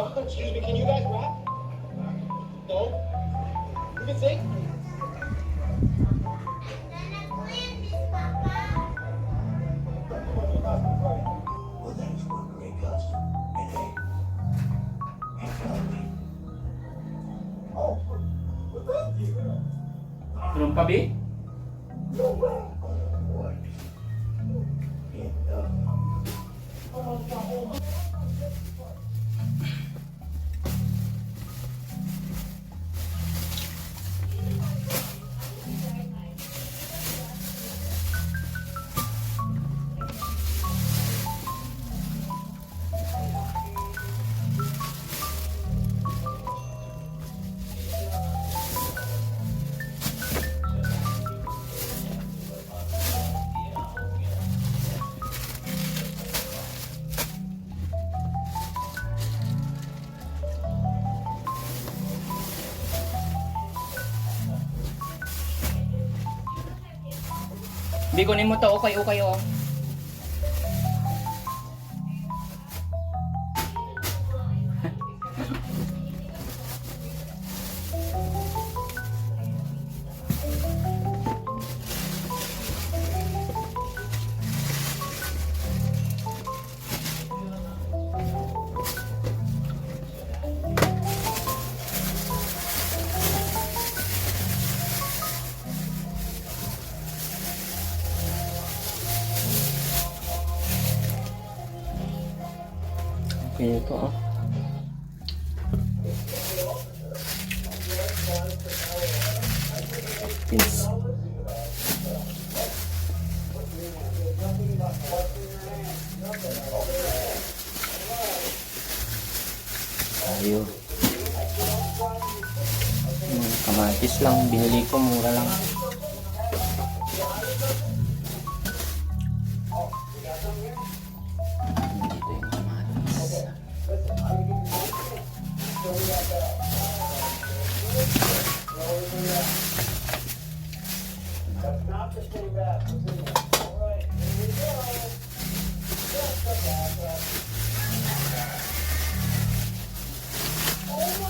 Excuse me, can you guys rap? No? You can sing? Oh, thank you. No way. What? In the... Oh, my God. Kunin mo to. Okay, okay, oh. Okay, ito, oh. Yes. Tayo. Mga kamatis lang, binili ko, mura lang. That's not the same back. All right, here we go. Just the back. Oh my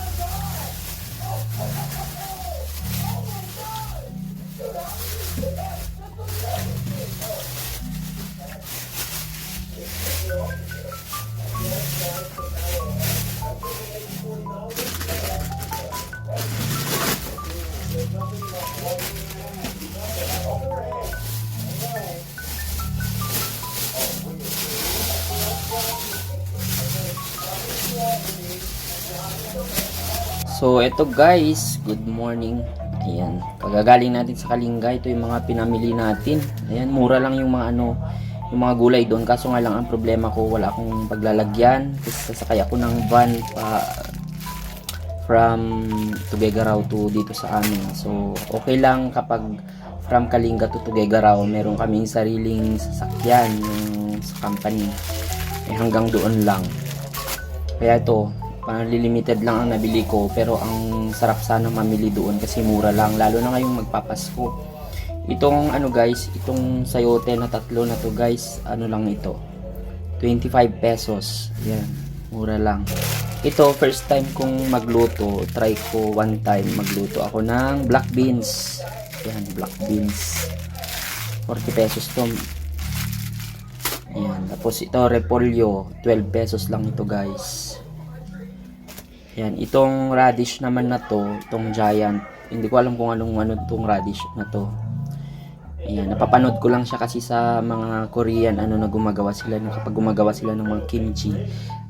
So, eto guys, good morning. Ayan, kagagaling natin sa Kalinga. Ito yung mga pinamili natin. Ayan, mura lang yung mga ano, yung mga gulay doon. Kaso nga lang ang problema ko, wala akong paglalagyan. Kasi sasakay ako ng van pa from Tuguegarao to dito sa amin. So, okay lang kapag from Kalinga to Tuguegarao, meron kaming sariling sasakyan yung sa company. Eh, hanggang doon lang. Kaya ito, parang limited lang ang nabili ko pero ang sarap sana mamili doon kasi mura lang lalo na ngayong magpapasko. Itong ano guys, itong sayote na tatlo na to guys, ano lang ito. 25 pesos. Yan, mura lang. Ito first time kong magluto, try ko one time magluto ako ng black beans. Yan, black beans. 40 pesos to. Ayan. Tapos ito, repolyo. 12 pesos lang ito, guys. Ayan. Itong radish naman na to, itong giant. Hindi ko alam kung anong ano itong radish na to. Ayan. Napapanood ko lang siya kasi sa mga Korean, ano na gumagawa sila. No, kapag gumagawa sila ng mga kimchi.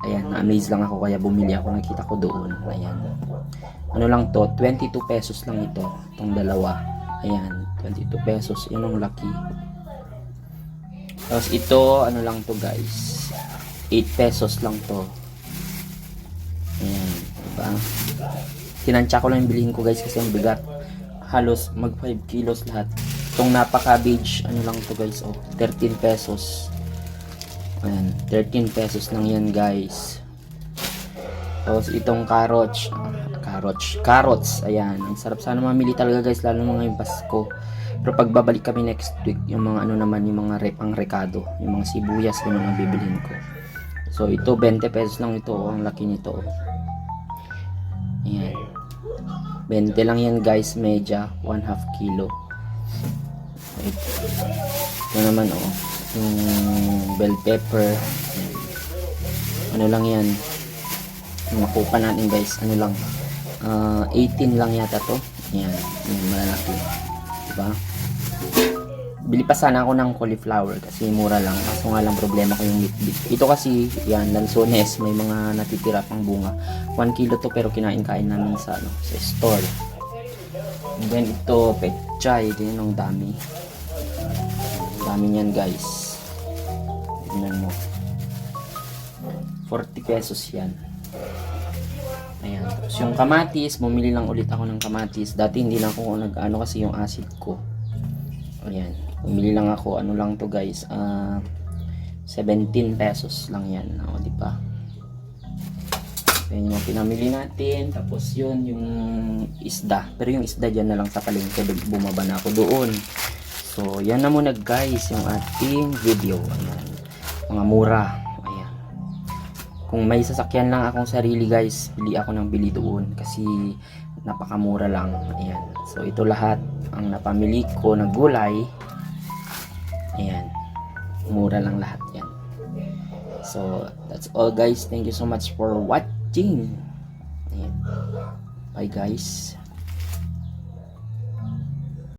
Ayan. Na-amaze lang ako kaya bumili ako. Nakita ko doon. Ayan. Ano lang to, 22 pesos lang ito. Itong dalawa. Ayan. 22 pesos. Yun ang laki. Tapos ito, ano lang to guys. 8 pesos lang to. Ayan, diba? Tinansya ko lang yung bilhin ko guys kasi ang bigat. Halos mag 5 kilos lahat. Itong napa cabbage, ano lang to guys, oh, 13 pesos. Ayan, 13 pesos lang yan guys. Tapos itong carrots, ah, carrots, carrots, ayan. Ang sarap sana mamili talaga guys, lalo na ngayong Pasko. Pero pag babalik kami next week, yung mga ano naman, yung mga re, pang rekado, yung mga sibuyas, ganun ang bibilhin ko. So ito, 20 pesos lang ito, oh, ang laki nito. oh. Ayan. 20 lang yan guys, medya, 1 half kilo. Ito, ito naman oh, yung bell pepper. Ayan. Ano lang yan, yung makupa natin guys, ano lang, ah, 18 lang yata to. Ayan, yung malalaki. Diba? Bili pa sana ako ng cauliflower kasi mura lang. Kaso nga lang problema ko yung litbit. Ito kasi, yan, lansones, may mga natitira pang bunga. 1 kilo to pero kinain-kain namin sa, ano, sa store. And then ito, pechay. Tingnan ang dami. Ang dami niyan guys. Tingnan mo. 40 pesos yan. Ayan. Tapos yung kamatis, bumili lang ulit ako ng kamatis. Dati hindi lang ako nag-ano kasi yung acid ko. Ayan. Bumili lang ako. Ano lang to guys. ah 17 pesos lang yan. O, di ba? Ayan yung pinamili natin. Tapos yun, yung isda. Pero yung isda dyan na lang sa palengke. Bumaba na ako doon. So, yan na muna guys yung ating video. Ayan. Mga mura. Ayan. Kung may sasakyan lang akong sarili guys, bili ako ng bili doon. Kasi napakamura lang. Ayan. So, ito lahat ang napamili ko na gulay. Ayan. Mura lang lahat yan. So, that's all guys. Thank you so much for watching. Ayan. Bye guys.